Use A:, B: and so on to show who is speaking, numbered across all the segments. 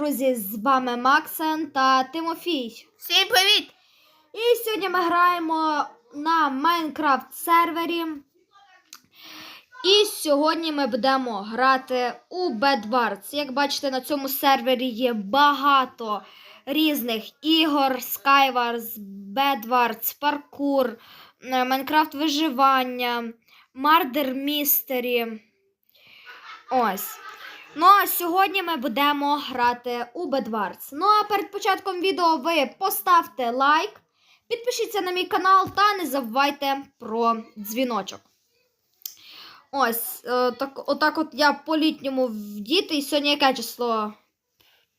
A: друзі! З вами Максен та Тимофій.
B: Всім привіт!
A: І сьогодні ми граємо на Майнкрафт сервері. І сьогодні ми будемо грати у Bedwars. Як бачите, на цьому сервері є багато різних ігор: Skywars, Bedwars, паркур, е, Майнкрафт виживання, Murder Mystery. Ось. Ну а сьогодні ми будемо грати у Bedwars. Ну а перед початком відео ви поставте лайк, підпишіться на мій канал та не забувайте про дзвіночок. Ось, е, так, отак от я по літньому вдіти. І сьогодні яке число?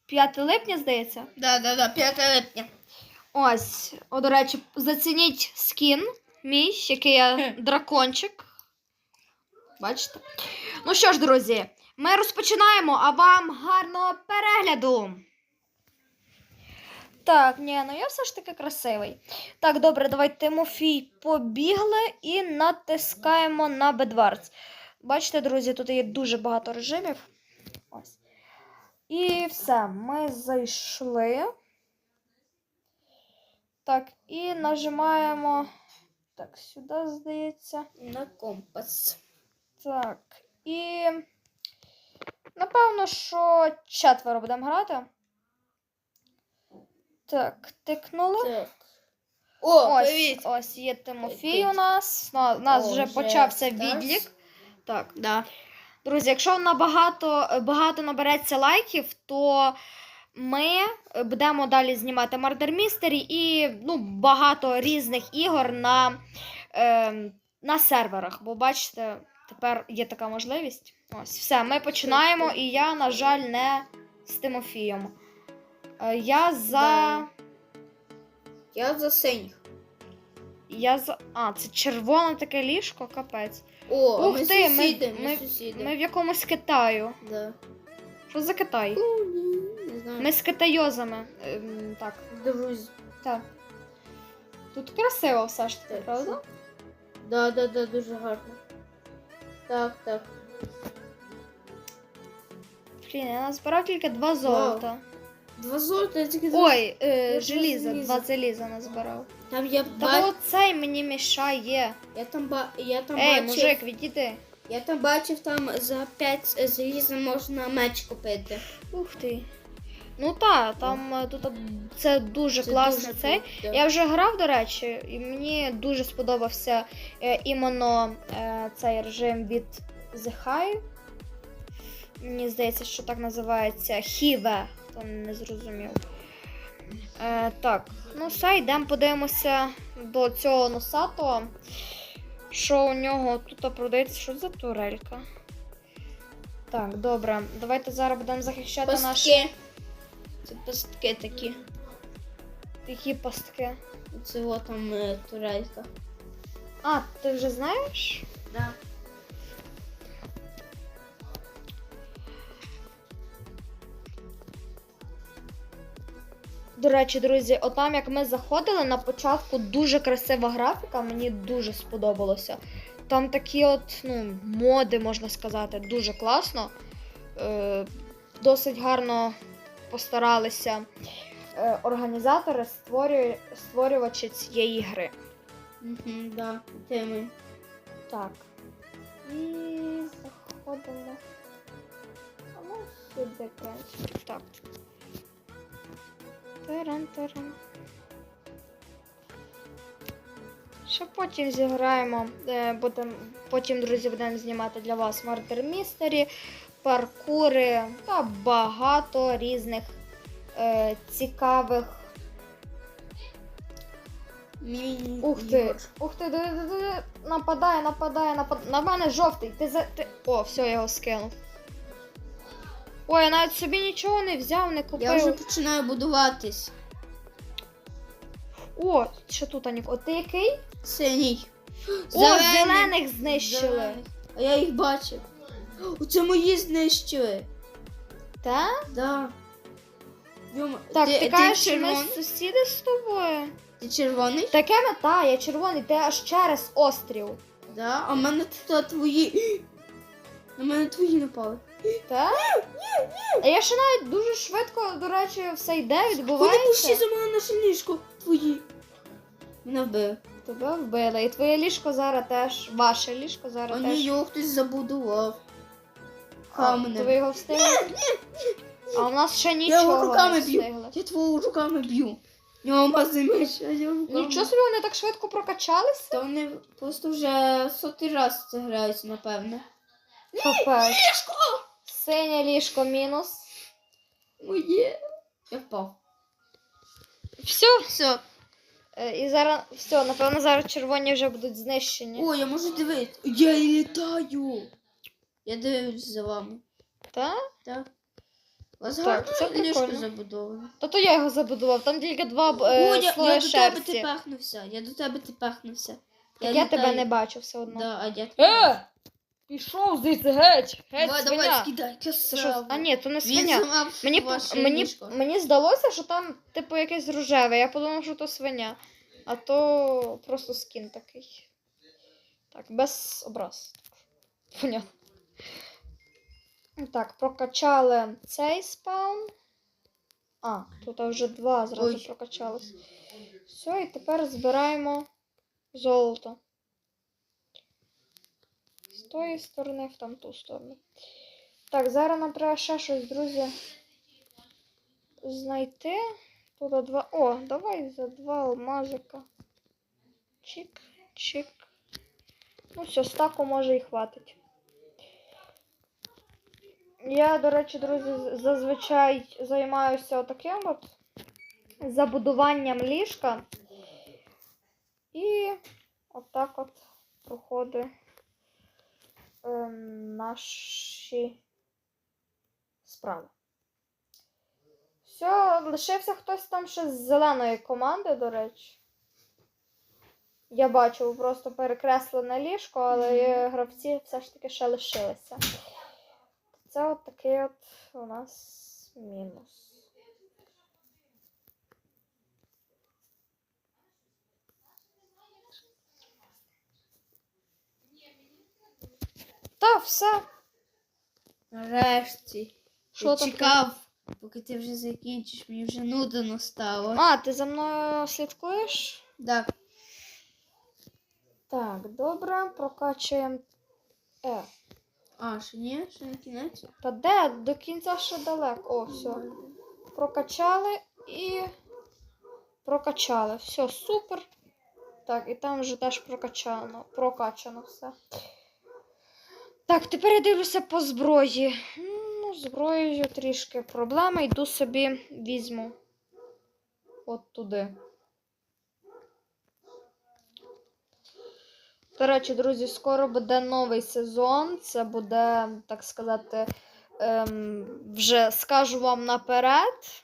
A: 5 липня, здається.
B: Да, да, да, 5 липня.
A: Ось, о, до речі, зацініть скін мій, який я дракончик. Бачите? Ну що ж, друзі, ми розпочинаємо, а вам гарного перегляду. Так, ні, ну я все ж таки красивий. Так, добре, давай Тимофій побігли і натискаємо на Bedwars. Бачите, друзі, тут є дуже багато режимів. Ось. І все, ми зайшли. Так, і нажимаємо. Так, сюди, здається.
B: На компас.
A: Так. І. Напевно, що четверо будемо грати. Так, тикнули.
B: Так. О,
A: ось,
B: привіт!
A: ось є Тимофій у нас. На- У нас
B: О,
A: вже почався відлік. Так.
B: Да.
A: Друзі, якщо набагато багато набереться лайків, то ми будемо далі знімати Murder Mystery і ну, багато різних ігор на, е, на серверах. Бо бачите, тепер є така можливість. Ось, все, ми починаємо, і я, на жаль, не з Тимофієм. Е, Я за.
B: Я за синіх.
A: Я за. А, це червоне таке ліжко, капець.
B: О,
A: Ух
B: ми
A: ти,
B: сусіди, ми,
A: ми-
B: сусіди.
A: Ми в якомусь Китаю.
B: Да.
A: Що за Китай?
B: Не знаю.
A: Ми з китайозами. Ем, так,
B: Друзі.
A: так. Тут красиво все ж таки, правда?
B: Да, да, да, дуже гарно. Так, так.
A: Блін, я назбирав тільки два золота.
B: Два золота, я тільки
A: Ой, е,
B: Я
A: желіза,
B: два
A: два
B: заліза.
A: заліза назбирав.
B: Там я
A: Та
B: бачив.
A: оцей мені мішає.
B: Я там ба... я там
A: Ей,
B: бачив.
A: мужик, відійди.
B: Я там бачив, там за 5 заліза можна меч купити.
A: Ух ти. Ну так, там е, тут це дуже
B: Це
A: класно
B: дуже
A: цей.
B: круто.
A: Я вже грав, до речі, і мені дуже сподобався е, іменно е, цей режим від The High. Мені здається, що так називається Хіве, хто не зрозумів. Е, так, ну все, йдемо подивимося до цього носатого. Що у нього тут продається? Що за турелька? Так, добре. Давайте зараз будемо захищати наші
B: Пастки. Це пастки такі.
A: які пастки.
B: Це от там е, турелька.
A: А, ти вже знаєш?
B: Да.
A: До речі, друзі, отам як ми заходили на початку дуже красива графіка, мені дуже сподобалося. Там такі от, ну, моди, можна сказати, дуже класно. Е, досить гарно постаралися е, організатори, створює, створювачі цієї гри.
B: Угу, да. Де ми?
A: Так. І заходимо. А ну сюди краще. Так. Таран, таран. Ще потім зіграємо. е, Будем, потім, друзі, будемо знімати для вас Murder Mystery, паркури та багато різних е, цікавих.
B: Міні.
A: Ух ти! Ух ти, диви, нападає, нападає, нападає. На мене жовтий. Ти за. Ти... О, все, я його скинув. Ой, я навіть собі нічого не взяв, не купив.
B: Я вже починаю будуватись.
A: О, що тут Анік? О, ти який?
B: Синій.
A: О, зелених знищили.
B: Зелених. А я їх бачив. Оце мої знищили.
A: Та?
B: Да. Йома,
A: Так, ти, кажеш, що ми
B: червоний?
A: сусіди з тобою?
B: Ти червоний?
A: Таке мета, я червоний, ти аж через острів.
B: Да. А в мене тут твої. На мене твої напали.
A: Та?
B: Ні,
A: А я ще навіть дуже швидко, до речі, все йде,
B: Вони пущі
A: відбувається.
B: за мене наше ліжко. Твої. Мене вбив.
A: Тебе вбили. І твоє ліжко зараз теж. Ваше ліжко
B: А
A: зараз
B: ні,
A: теж.
B: його хтось забудував.
A: А,
B: Каменем.
A: ви його встигли? А у нас ще
B: Я
A: нічого
B: його руками
A: не
B: б'ю. Я твого руками б'ю. Нього алмазний меч, а я руками.
A: Нічого собі вони так швидко прокачалися?
B: Та вони просто вже сотий раз це грають, напевне.
A: Капець.
B: Ліжко!
A: Синє ліжко мінус.
B: Моє. Я впав.
A: Все.
B: Все.
A: Е, І зараз все, напевно, зараз червоні вже будуть знищені.
B: О, я можу дивитися. Я і літаю. Я дивлюсь за вами.
A: Так?
B: Так. У вас
A: Так,
B: гарно
A: це
B: ліжко
A: прикольно.
B: забудоване.
A: Та то я його забудував, там тільки два
B: О,
A: е,
B: я,
A: слої
B: я до тебе
A: шерсті.
B: тепехнувся. Я до тебе тепехнувся.
A: Так я тебе
B: літаю.
A: не бачу все одно.
B: Да, а я
A: Е! Пішов звідси геть! Геть,
B: Давай,
A: свиня!
B: давай, скидай,
A: Це що?
B: красава.
A: А ні, то не
B: Він
A: свиня.
B: зламав
A: Мені,
B: ваше
A: мені,
B: ліжко.
A: мені здалося, що там, типу, якесь рожеве. Я подумав, що то свиня. А то просто скін такий. Так, без образ. Понятно. Так, прокачали цей спаун. А, тут вже два зразу
B: Ой.
A: прокачались. Все, і тепер збираємо золото. З тої сторони в там ту сторону. Так, зараз нам треба ще щось, друзі, знайти. Тут два. О, давай за два алмазика. Чик, чик. Ну все, стаку може і хватить. Я, до речі, друзі, зазвичай займаюся таким от забудуванням ліжка. І отак от проходить ем, наші справи. Все, лишився хтось там ще з зеленої команди, до речі. Я бачу просто перекреслене ліжко, але є гравці все ж таки ще лишилися. Це от такий от у нас мінус. Та все.
B: Нарешті.
A: Що
B: я
A: таке?
B: чекав, поки ти вже закінчиш, мені вже нудно стало.
A: А, ти за мною слідкуєш?
B: Так.
A: Так, добре, прокачуємо. Е.
B: А, ще ні, ще не кінець.
A: Та де? До кінця ще далеко. О, все. Прокачали і прокачали. Все, супер. Так, і там вже теж прокачано, прокачано все. Так, тепер я дивлюся по зброї. Ну, зброєю трішки проблема. Йду собі візьму. От туди. Речі, друзі, скоро буде новий сезон. Це буде, так сказати, ем, вже скажу вам наперед.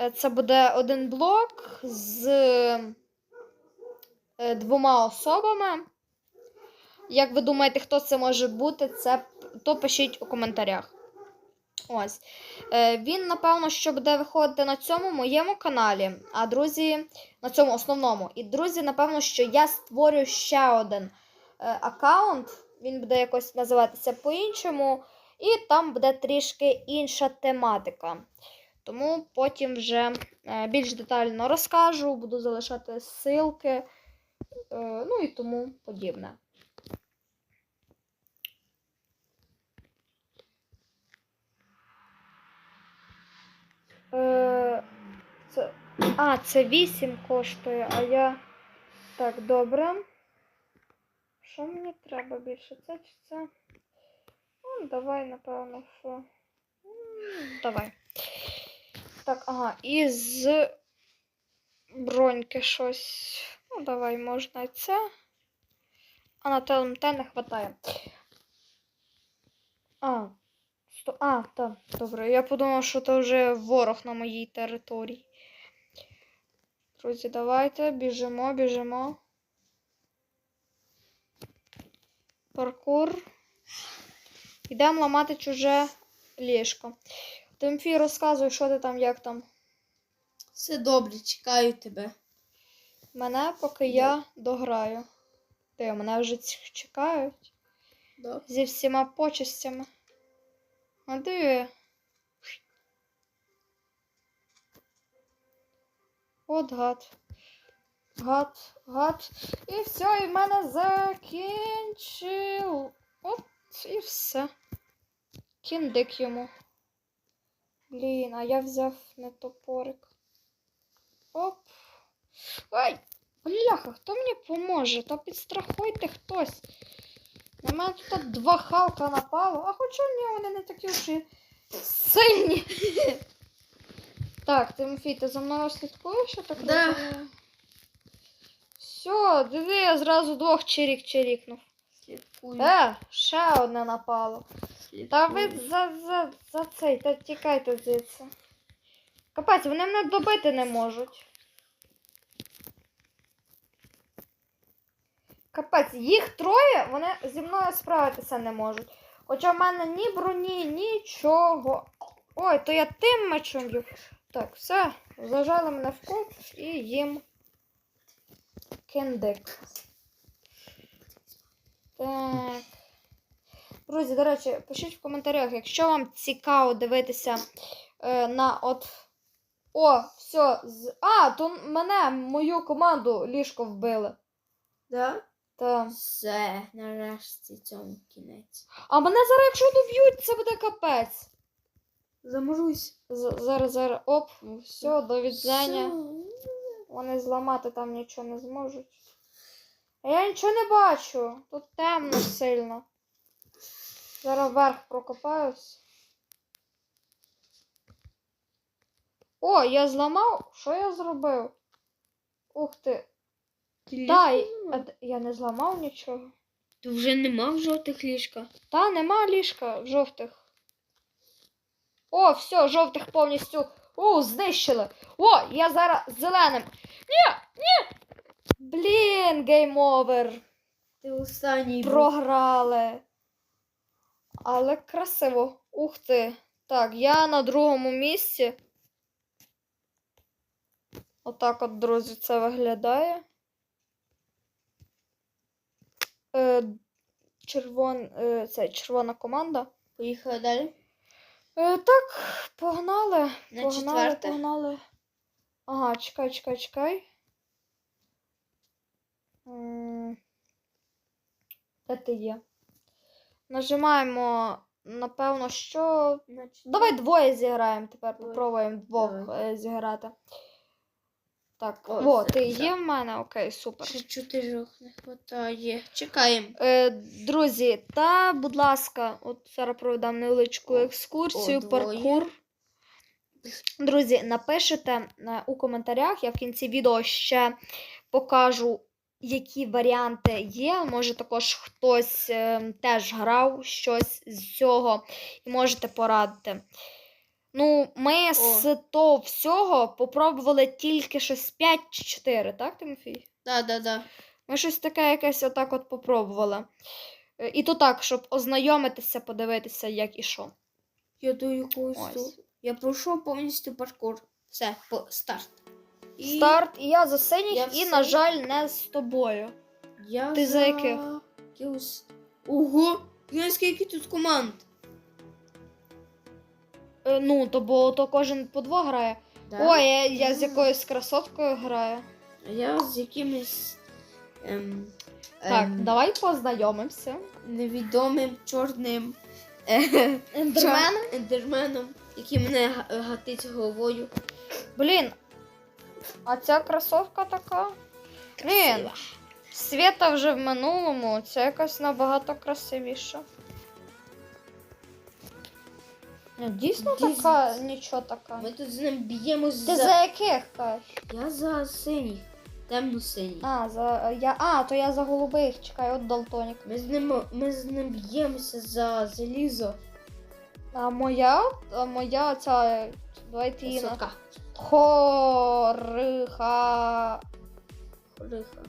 A: Е, Це буде один блок з е, двома особами. Як ви думаєте, хто це може бути, це, то пишіть у коментарях. Ось. Е, Він, напевно, що буде виходити на цьому моєму каналі, а друзі, на цьому основному. І друзі, напевно, що я створю ще один е, аккаунт. Він буде якось називатися по-іншому, і там буде трішки інша тематика. Тому потім вже е, більш детально розкажу, буду залишати ссылки, е, ну і тому подібне. Е, це... А, це 8 коштує, а я. Так, добре. Що мені треба більше? Це чи це? Ну, давай, напевно, що. Давай. Так, ага, і з броньки щось. Ну, давай, можна і це. А на ТЛМТ не вистачає. А, сто... а, так, добре. Я подумав, що це вже ворог на моїй території. Друзі, давайте біжимо, біжимо. Паркур. Йдемо ламати чуже ліжко. Тимфій, розказуй, що ти там, як там.
B: Все добре, чекаю тебе.
A: Мене, поки я дограю. Ти, мене вже чекають
B: Да.
A: зі всіма почестями. А диви. От гад. Гад, гад. І все, і в мене закінчив. От і все. Кіндик йому. Блін, а я взяв не топорик. Оп. Ой, бляха, хто мені поможе? Та підстрахуйте хтось. На мене тут два халка напало, а хоча ні, вони не такі вже і сильні. Так, Тимофій, ти за мною слідкуєш, я так
B: Да.
A: розумію? Все, диви, я зразу двох чирік чирікнув.
B: Слідкую.
A: Е, ще одне напало. Та ви за, за, за цей, та тікайте звідси. Капець, вони мене добити не можуть. Капець, їх троє, вони зі мною справитися не можуть. Хоча в мене ні броні, нічого. Ой, то я тим мечом б'ю. Так, все, зажали мене в кут і їм кендик. Так. Друзі, до речі, пишіть в коментарях, якщо вам цікаво дивитися е, на от. О, все. З... А, то мене, мою команду ліжко вбили.
B: Да?
A: Та.
B: Все, нарешті цьому кінець.
A: А мене зараз, якщо доб'ють, це буде капець.
B: Заможусь.
A: З- зараз, зараз. Оп, все, до відзення. Вони зламати там нічого не зможуть. А я нічого не бачу. Тут темно сильно. Зараз вверх прокопаюсь. О, я зламав? Що я зробив? Ух ти. Та, й- а я не зламав нічого.
B: Ти вже нема в жовтих ліжка.
A: Та, нема ліжка в жовтих. О, все, жовтих повністю. О, знищили. О, я зараз зеленим. Ні, ні. Блін, гейм овер.
B: Ти останній.
A: Програли. Але красиво. Ух ти. Так, я на другому місці. Отак от, друзі, це виглядає. Е, червон, е, це червона команда.
B: Поїхали далі.
A: Е, так, погнали.
B: На
A: погнали,
B: четверте.
A: погнали. Ага, чекай, чекай, чекай. Де ти є? Нажимаємо, напевно, що.
B: Значить,
A: Давай двоє зіграємо тепер. Попробуємо двох е, зіграти. Так,
B: О,
A: ти є в мене? Окей, супер.
B: Ще чотирьох не вистачає. Чекаємо.
A: Е, друзі, та, будь ласка, от зараз проведемо невеличку екскурсію,
B: о,
A: паркур. Друзі, напишете е, у коментарях, я в кінці відео ще покажу, які варіанти є. Може, також хтось е, теж грав щось з цього і можете порадити. Ну, ми з того всього попробували тільки щось 5 чи 4, так, Тимофій?
B: Да, да, да.
A: Ми щось таке якесь отак от попробували. Е, І то так, щоб ознайомитися, подивитися, як і що.
B: Я до якогось.
A: Ось.
B: Я пройшов повністю паркур. Все, по старт. І
A: Старт, і я за синіх,
B: Я
A: і,
B: в
A: на жаль, не з тобою.
B: Я
A: Ти за яких?
B: якихось- Ого! Глянь, скільки тут команд.
A: Е, ну, то бо то кожен по два грає.
B: Да?
A: Ой, я, я з якоюсь красоткою граю.
B: А я з якимось ем,
A: Так,
B: ем,
A: давай познайомимося.
B: невідомим чорним
A: Ендермен?
B: чор- ендерменом, який мене га- гатить головою.
A: Блін. А ця кросовка така. Блін, Свята вже в минулому, ця якась набагато красивіша. Дійсно
B: Дійсно.
A: така, нічого така.
B: Ми тут з ним б'ємось
A: Ти
B: за...
A: за яких кажеш?
B: Я за синіх. Темно-синій.
A: А, за я. А, то я за голубих, чекай, от Далтонік.
B: Ми з ним ми з ним б'ємося за залізо.
A: А моя, а моя ця. Давайте її на.
B: Висока.
A: Хориха.
B: Хориха.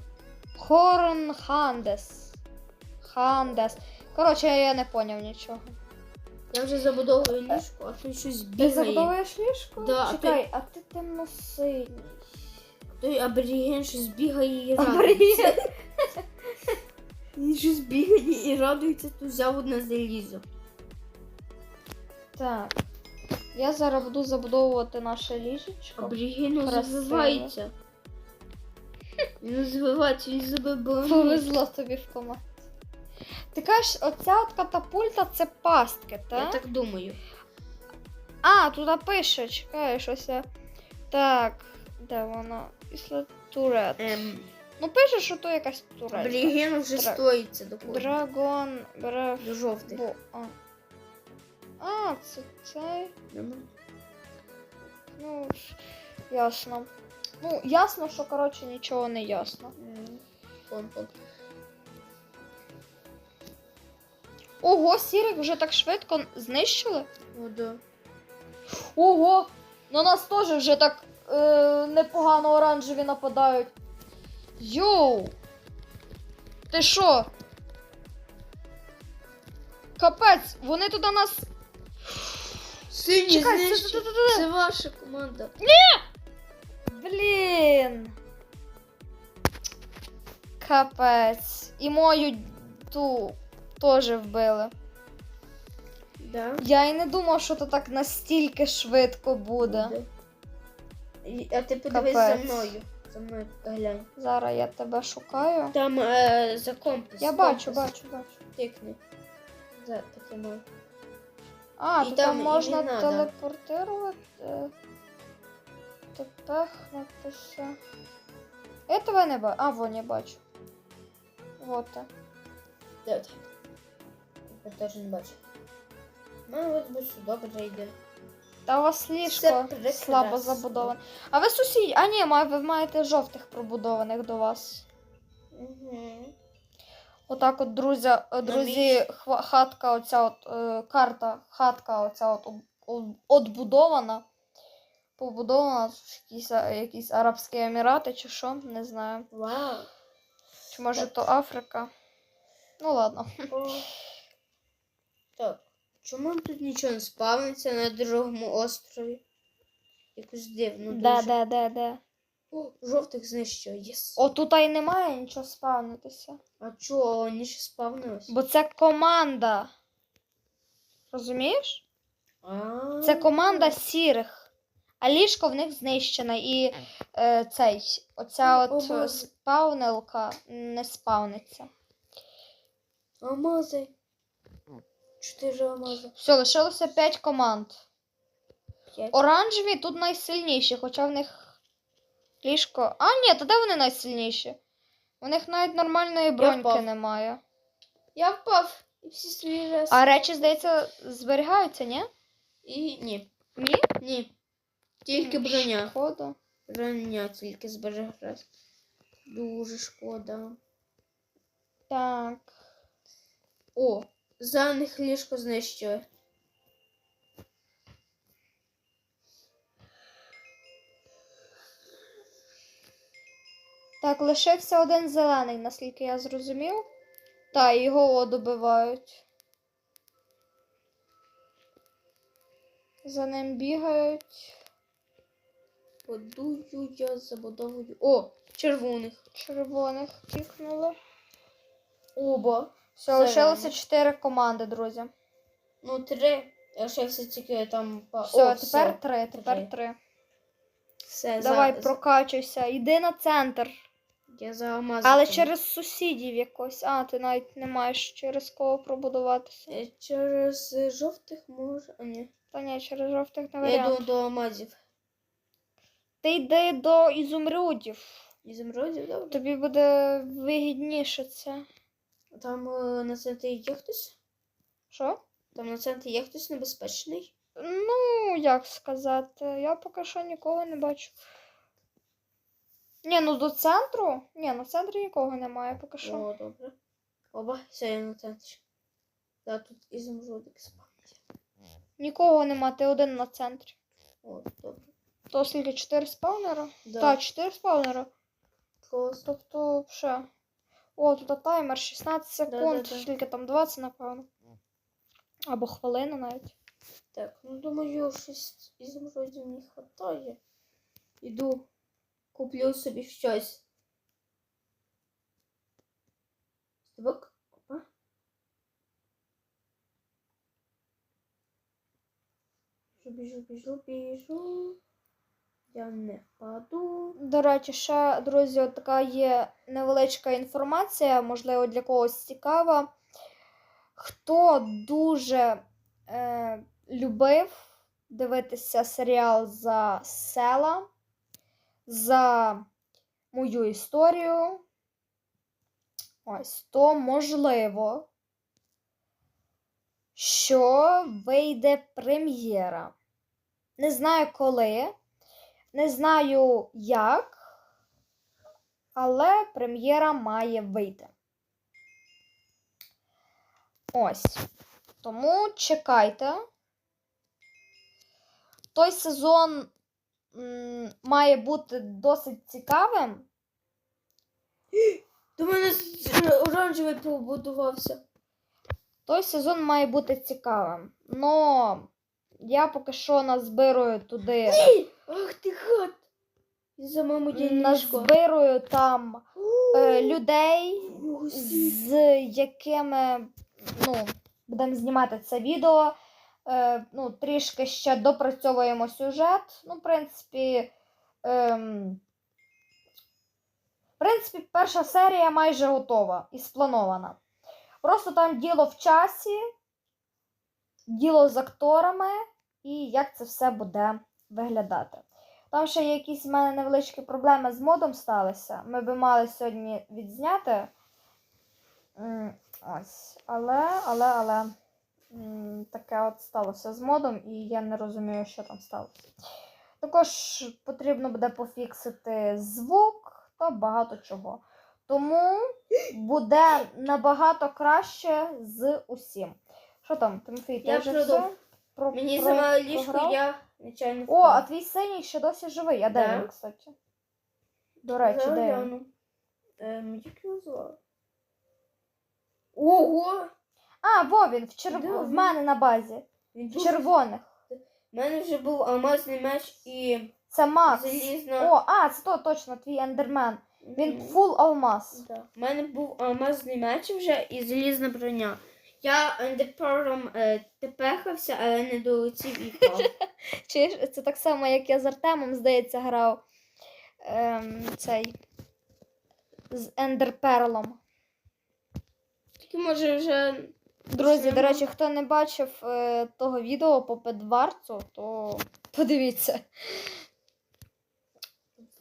A: Хорнхандес. Хандес. Коротше, я не поняв нічого.
B: Я вже забудовую ліжко, а тут щось бігає.
A: Ти забудовуєш ліжко?
B: Да, а
A: Чекай, а ти темно-синій.
B: Той аборіген щось бігає і
A: Аборіген.
B: радується. Він щось бігає і радується, то взяв одне залізо.
A: Так. Я зараз буду забудовувати наше ліжечко.
B: Аборігін розвивається. Він розвивається, він забив
A: Повезло тобі в команді. Ти кажеш, оця от катапульта це пастки,
B: Я
A: так?
B: так думаю.
A: А, туди пише, чекай, щось. Так, де воно? Після турет.
B: Ем,
A: Ну пише, що то якась турелька.
B: Аборігін вже
A: Дра-
B: стоїться до кого.
A: Драгон, брав.
B: До жовтих.
A: Бо, а. а, це цей.
B: Нема.
A: Ну, ясно. Ну, ясно, що, коротше, нічого не ясно.
B: Вон.
A: Ого, сірик вже так швидко знищили?
B: О, да.
A: Ого! На нас теж вже так е, непогано оранжеві нападають. Йоу! Ти що? Капець, вони туди нас.
B: Сині
A: Чекай, це, це, це, це.
B: Це ваша команда. Ні!
A: Блін. Капець. І мою ту теж вбили.
B: Да.
A: Я і не думав, що то так настільки швидко буде.
B: Буде. А ти подивись за мною. За мною глянь.
A: Зараз я тебе шукаю.
B: Там е, за компас.
A: Я бачу,
B: компас.
A: бачу, бачу.
B: Тикни. За таким.
A: А,
B: І
A: то
B: там
A: там можна
B: імена, да.
A: телепортувати. Тепехнутися. Этого не бачу. А, вон я бачу. Вот.
B: ти? Я теж не бачу. Ну, от би сюди вже йде.
A: Та у вас ліжко слабо забудоване. А ви сусід. А ні, ви маєте жовтих пробудованих до вас.
B: Угу.
A: Отак от, друзі, е, друзі, хатка, оця от е, карта, хатка, оця от отбудована. Побудована якісь, якісь Арабські Емірати чи що, не знаю.
B: Вау.
A: Чи може то Африка? Ну ладно.
B: О. Так. Чому тут нічого не спавниться на другому острові? Якось дивно дуже.
A: де, де, де.
B: О, жовтих знищили. Єс.
A: О, тут і немає нічого спавнитися.
B: А чого, вони ще спавнились?
A: Бо це команда. Розумієш?
B: А.
A: Це команда сірих. А ліжко в них знищене. І е, цей, оця
B: О,
A: от
B: Боже.
A: спавнилка не спавниться.
B: Алмази. Чотири алмази.
A: Все, лишилося 5 команд.
B: П'ять.
A: Оранжеві тут найсильніші, хоча в них ліжко. А, ні, то де вони найсильніші? У них навіть нормальної броньки
B: впав.
A: немає.
B: Я впав. І всі свої раз.
A: А речі, здається, зберігаються, ні?
B: І ні.
A: Ні?
B: Ні. Тільки броня.
A: Шкода.
B: Броня тільки збереглась. Дуже шкода.
A: Так.
B: О, за них ліжко знищили.
A: Так, лишився один зелений, наскільки я зрозумів. Та, його добивають. За ним бігають.
B: Подую я забудовую. О, червоних.
A: Червоних тікнули.
B: Оба.
A: Все, лишилося чотири команди, друзі.
B: Ну, три. Лишився тільки там па.
A: Все,
B: О,
A: тепер три, тепер
B: Три. Все,
A: Давай,
B: за,
A: прокачуйся. Йди на центр.
B: Я замазав.
A: Але через сусідів якось. А, ти навіть не маєш через кого пробудуватися.
B: Е, Через е, жовтих може. А ні.
A: Та ні, через жовтих не
B: Я йду до алмазів.
A: Ти йди до ізумрудів.
B: Ізумрудів, добре.
A: Тобі буде вигідніше це.
B: Там е, на центрі є хтось?
A: Що?
B: Там на центрі є хтось небезпечний.
A: Ну, як сказати, я поки що нікого не бачу. Ні, ну до центру. Ні, на центрі нікого немає поки що.
B: О, добре. Оба, все, я на центрі. Да, тут ізумрудик спавниться.
A: Нікого нема, ти один на центрі.
B: О, добре.
A: То скільки 4 спавнера?
B: Да.
A: Так, 4 спавнера.
B: Клас.
A: Тобто, ще. О, тут таймер 16 секунд,
B: Да-да-да.
A: скільки там 20, напевно. Або хвилина навіть.
B: Так, ну думаю, щось ізумрудів не хватає. Іду, куплю собі щось. Стрибок. Опа. біжу, біжу, біжу. Я не впаду.
A: До речі, ще, друзі, от така є невеличка інформація, можливо, для когось цікава. Хто дуже е, любив дивитися серіал за села, за мою історію, ось, то можливо, що вийде прем'єра. Не знаю коли. Не знаю як, але прем'єра має вийти. Ось. Тому чекайте. Той сезон м, має бути досить цікавим.
B: До мене е, оранжевий побудувався.
A: Той сезон має бути цікавим. Но я поки що назбирую туди.
B: Ах ти гад! За моєму дільничку.
A: Назбирую там е, людей, з якими ну, будемо знімати це відео. Е, ну, трішки ще допрацьовуємо сюжет. Ну, в принципі, ем, в принципі, перша серія майже готова і спланована. Просто там діло в часі, діло з акторами і як це все буде виглядати. Там ще якісь в мене невеличкі проблеми з модом сталися. Ми би мали сьогодні відзняти. Ось. Але, але, але таке от сталося з модом, і я не розумію, що там сталося. Також потрібно буде пофіксити звук та багато чого. Тому буде набагато краще з усім. Що там, Тимофій, ти
B: Я
A: вже все? Про,
B: Мені
A: про-
B: сама ліжко,
A: програв?
B: я нечайно
A: О, а твій синій ще досі живий. А де
B: Да.
A: він, кстати? До речі, де він?
B: Ем, як його звали? Ого!
A: А, во він, в, черв...
B: Да,
A: в
B: він-
A: мене на базі.
B: Він
A: В
B: дуже-
A: червоних.
B: У мене вже був алмазний меч і
A: Це Макс.
B: залізна.
A: О, а, це то точно, твій ендермен. Він
B: Мгм.
A: фул алмаз.
B: Да. У мене був алмазний меч вже і залізна броня. Я ендерпером е, тепехався, але не долетів і впав.
A: Чи це так само, як я з Артемом, здається, грав ем, цей з ендерперлом.
B: Тільки може вже.
A: Друзі, до речі, хто не бачив е, того відео по Педварцу, то подивіться.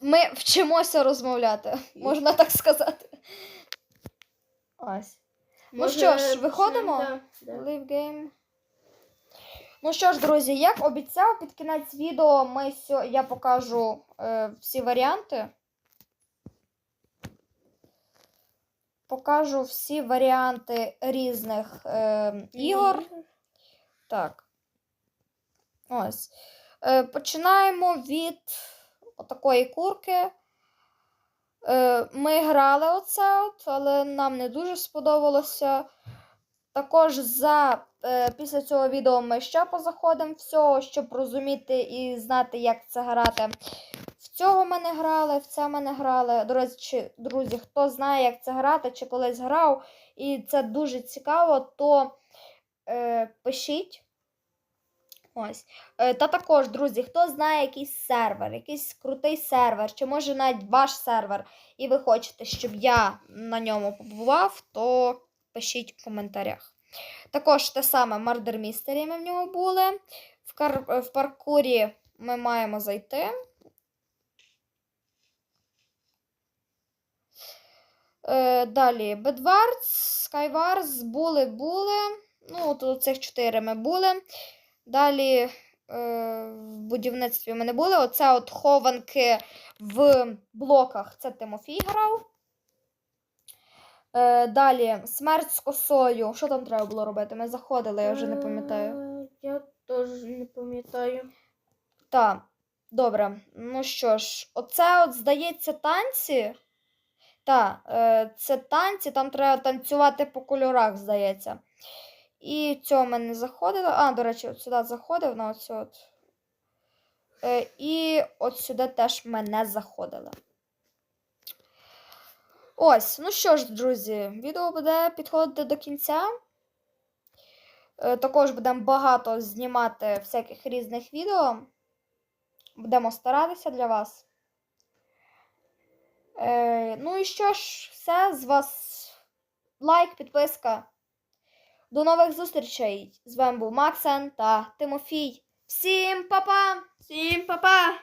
A: Ми вчимося розмовляти, можна так сказати. Ось. Ну що ж, виходимо? Live game. Ну що ж, друзі, як обіцяв, під кінець відео ми сьо... я покажу е, всі варіанти. Покажу всі варіанти різних е, ігор. Так. Ось. Е, починаємо від отакої курки. Е, ми грали оце, от, але нам не дуже сподобалося. Також за, е, після цього відео ми ще позаходимо всього, щоб розуміти і знати, як це грати. В цього ми не грали, в це ми не грали. До речі, друзі, хто знає, як це грати, чи колись грав, і це дуже цікаво, то е, пишіть. Ось. Е, Та також, друзі, хто знає якийсь сервер, якийсь крутий сервер, чи може навіть ваш сервер, і ви хочете, щоб я на ньому побував, то пишіть в коментарях. Також те саме Murder Mystery ми в нього були. В, кар... в паркурі ми маємо зайти. Е, далі Bedwars, Skywars, були, були. Ну, тут цих чотири ми були. Далі е, в будівництві ми не були. Оце от хованки в блоках. Це Тимофій грав. Е, далі смерть з косою. Що там треба було робити? Ми заходили, я вже не пам'ятаю.
B: Е, Я теж не пам'ятаю.
A: Так, добре. Ну що ж, оце от, здається, танці. Так, е, це танці, там треба танцювати по кольорах, здається. І цього ми не заходили. А, до речі, от сюди заходив на оцю от. Е, і от сюди теж ми не заходили. Ось, ну що ж, друзі, відео буде підходити до кінця. Е, Також будемо багато знімати всяких різних відео. Будемо старатися для вас. Е, ну і що ж, все з вас лайк, підписка. До нових зустрічей! З вами був Максен та Тимофій. Всім па-па!
B: Всім па-па!